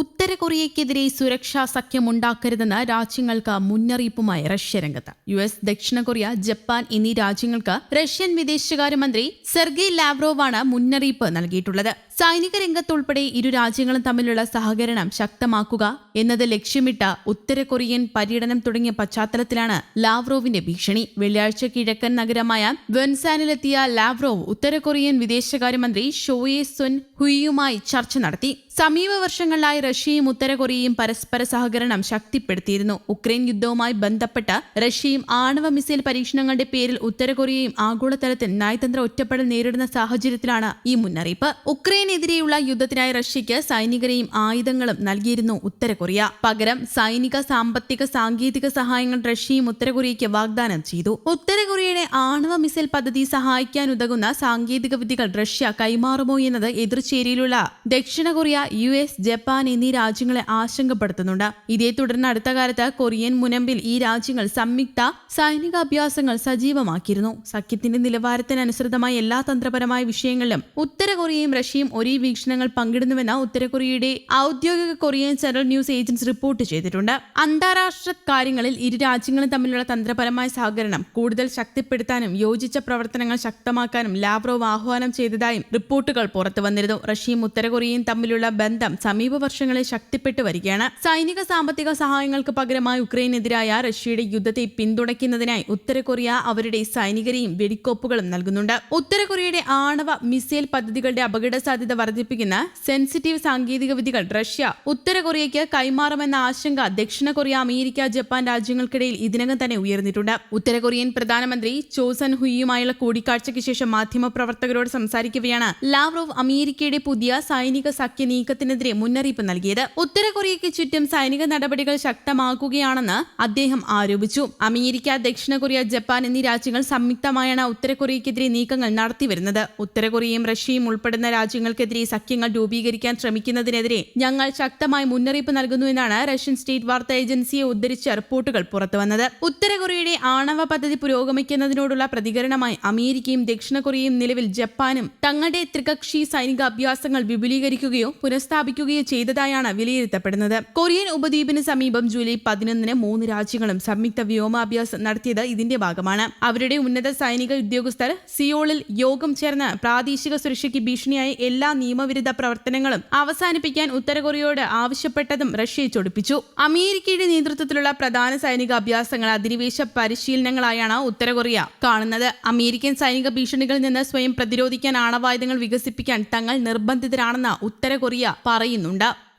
উত্তর ഉത്തര കൊറിയയ്ക്കെതിരെ സുരക്ഷാ സഖ്യമുണ്ടാക്കരുതെന്ന് രാജ്യങ്ങൾക്ക് മുന്നറിയിപ്പുമായി റഷ്യ രംഗത്ത്. യു എസ് ദക്ഷിണ കൊറിയ ജപ്പാൻ എന്നീ രാജ്യങ്ങൾക്ക് റഷ്യൻ വിദേശകാര്യമന്ത്രി സെർഗി ലാവ്രോവാണ് മുന്നറിയിപ്പ് നൽകിയിട്ടുള്ളത്. സൈനിക രംഗത്തുൾപ്പെടെ ഇരു രാജ്യങ്ങളും തമ്മിലുള്ള സഹകരണം ശക്തമാക്കുക എന്നത് ലക്ഷ്യമിട്ട ഉത്തര കൊറിയൻ പര്യടനം തുടങ്ങിയ പശ്ചാത്തലത്തിലാണ് ലാവ്രോവിന്റെ ഭീഷണി. വെള്ളിയാഴ്ച കിഴക്കൻ നഗരമായ വെൻസാനിലെത്തിയ ലാവ്രോവ് ഉത്തര കൊറിയൻ വിദേശകാര്യമന്ത്രി ഷോയെ സുൻ ഹുയിയുമായി ചർച്ച നടത്തി. സമീപ വർഷങ്ങളിലായി റഷ്യയും ഉത്തര കൊറിയയും പരസ്പര സഹകരണം ശക്തിപ്പെടുത്തിയിരുന്നു. ഉക്രൈൻ യുദ്ധവുമായി ബന്ധപ്പെട്ട റഷ്യയും ആണവ മിസൈൽ പരീക്ഷണങ്ങളുടെ പേരിൽ ഉത്തര കൊറിയയും ആഗോളതലത്തിൽ നയതന്ത്ര ഒറ്റപ്പെടൽ നേരിടുന്ന സാഹചര്യത്തിലാണ് ഈ മുന്നറിയിപ്പ്. ഉക്രൈനെതിരെയുള്ള യുദ്ധത്തിനായി റഷ്യയ്ക്ക് സൈനികരെയും ആയുധങ്ങളും നൽകിയിരുന്നു ഉത്തര കൊറിയ പകരം സൈനിക സാമ്പത്തിക സാങ്കേതിക സഹായങ്ങൾ റഷ്യയും ഉത്തര കൊറിയയ്ക്ക് വാഗ്ദാനം ചെയ്തു. ഉത്തര കൊറിയയുടെ ആണവ മിസൈൽ പദ്ധതി സഹായിക്കാൻ സഹായിക്കാനുതകുന്ന സാങ്കേതിക വിദ്യകൾ റഷ്യ കൈമാറുമോ എന്നത് എതിർചേരിയിലുള്ള ദക്ഷിണ കൊറിയ യു എസ് ജപ്പാൻ എന്നീ രാജ്യങ്ങളെ ആശങ്കപ്പെടുത്തുന്നുണ്ട്. ഇതേ തുടർന്ന് അടുത്ത കാലത്ത് കൊറിയൻ മുനമ്പിൽ ഈ രാജ്യങ്ങൾ സംയുക്ത സൈനികാഭ്യാസങ്ങൾ സജീവമാക്കിയിരുന്നു. സഖ്യത്തിന്റെ നിലവാരത്തിനനുസൃതമായ എല്ലാ തന്ത്രപരമായ വിഷയങ്ങളിലും ഉത്തര കൊറിയയും റഷ്യയും ഒരേ വീക്ഷണങ്ങൾ പങ്കിടുന്നുവെന്ന് ഉത്തര കൊറിയയുടെ ഔദ്യോഗിക Korean channel news agency report ചെയ്തിട്ടുണ്ട്. അന്താരാഷ്ട്ര കാര്യങ്ങളിൽ ഇരു രാജ്യങ്ങളും തമ്മിലുള്ള തന്ത്രപരമായ സഹകരണം കൂടുതൽ ശക്തിപ്പെടുത്താനും യോജിച്ച പ്രവർത്തനങ്ങൾ ശക്തമാക്കാനും ലാവ്റോവ് ആഹ്വാനം ചെയ്തതായും റിപ്പോർട്ടുകൾ പുറത്തു വന്നിരുന്നു റഷ്യയും ഉത്തര കൊറിയയും തമ്മിലുള്ള ബന്ധം സമീപ വർഷങ്ങളിൽ ശക്തിപ്പെട്ടു വരികയാണ്. സൈനിക സാമ്പത്തിക സഹായങ്ങൾക്ക് പകരമായി ഉക്രൈനെതിരായ റഷ്യയുടെ യുദ്ധത്തെ പിന്തുണയ്ക്കുന്നതിനായി ഉത്തര കൊറിയ അവരുടെ സൈനികരെയും വെടിക്കോപ്പുകളും നൽകുന്നുണ്ട്. ഉത്തര കൊറിയയുടെ ആണവ മിസൈൽ പദ്ധതികളുടെ അപകട സാധ്യത വർദ്ധിപ്പിക്കുന്ന സെൻസിറ്റീവ് സാങ്കേതിക വിദ്യകൾ റഷ്യ ഉത്തര കൊറിയയ്ക്ക് കൈമാറുമെന്ന ആശങ്ക ദക്ഷിണ കൊറിയ അമേരിക്ക ജപ്പാൻ രാജ്യങ്ങൾക്കിടയിൽ ഇതിനകം തന്നെ ഉയർന്നിട്ടുണ്ട്. ഉത്തര കൊറിയൻ പ്രധാനമന്ത്രി ചോസൻ ഹുയിയുമായുള്ള കൂടിക്കാഴ്ചയ്ക്ക് ശേഷം മാധ്യമപ്രവർത്തകരോട് സംസാരിക്കവെയാണ് ലാവ്റോവ് അമേരിക്കയുടെ പുതിയ സൈനിക സഖ്യ നീക്കത്തിനെതിരെ മുന്നറിയിപ്പ് നൽകിയത്. ഉത്തര കൊറിയയ്ക്ക് ചുറ്റും സൈനിക നടപടികൾ ശക്തമാക്കുകയാണെന്ന് അദ്ദേഹം ആരോപിച്ചു. അമേരിക്ക ദക്ഷിണ കൊറിയ ജപ്പാൻ എന്നീ രാജ്യങ്ങൾ സംയുക്തമായാണ് ഉത്തര കൊറിയയ്ക്കെതിരെ നീക്കങ്ങൾ നടത്തിവരുന്നത്. ഉത്തര കൊറിയയും റഷ്യയും ഉൾപ്പെടുന്ന രാജ്യങ്ങൾക്കെതിരെ സഖ്യങ്ങൾ രൂപീകരിക്കാൻ ശ്രമിക്കുന്നതിനെതിരെ ഞങ്ങൾ ശക്തമായി മുന്നറിയിപ്പ് നൽകുന്നുവെന്നാണ് റഷ്യൻ സ്റ്റേറ്റ് വാർത്താ ഏജൻസിയെ ഉദ്ധരിച്ച റിപ്പോർട്ടുകൾ പുറത്തുവന്നത്. ഉത്തര കൊറിയയുടെ ആണവ പദ്ധതി പുരോഗമിക്കുന്നതിനോടുള്ള പ്രതികരണമായി അമേരിക്കയും ദക്ഷിണ കൊറിയയും നിലവിൽ ജപ്പാനും തങ്ങളുടെ ത്രികക്ഷി സൈനിക അഭ്യാസങ്ങൾ വിപുലീകരിക്കുകയോ പുനഃസ്ഥാപിക്കുകയോ ചെയ്തതായാണ് വിലയിരുത്തപ്പെടുന്നത്. കൊറിയൻ ഉപദ്വീപിന് സമീപം ജൂലൈ പതിനൊന്നിന് മൂന്ന് രാജ്യങ്ങളും സംയുക്ത വ്യോമാഭ്യാസം നടത്തിയത് ഇതിന്റെ ഭാഗമാണ്. അവരുടെ ഉന്നത സൈനിക ഉദ്യോഗസ്ഥർ സിയോളിൽ യോഗം ചേർന്ന് പ്രാദേശിക സുരക്ഷയ്ക്ക് ഭീഷണിയായ എല്ലാ നിയമവിരുദ്ധ പ്രവർത്തനങ്ങളും അവസാനിപ്പിക്കാൻ ഉത്തര കൊറിയയോട് ആവശ്യപ്പെട്ടതും റഷ്യയെ ചൊടിപ്പിച്ചു. അമേരിക്കയുടെ നേതൃത്വത്തിലുള്ള പ്രധാന സൈനിക അഭ്യാസങ്ങൾ അധിനിവേശ പരിശീലനങ്ങളായാണ് ഉത്തര കൊറിയ കാണുന്നത്. അമേരിക്കൻ സൈനിക ഭീഷണികളിൽ നിന്ന് സ്വയം പ്രതിരോധിക്കാൻ ആണവായുധങ്ങൾ വികസിപ്പിക്കാൻ തങ്ങൾ നിർബന്ധിതരാണെന്ന് ഉത്തര കൊറിയ പറയുന്നുണ്ട്.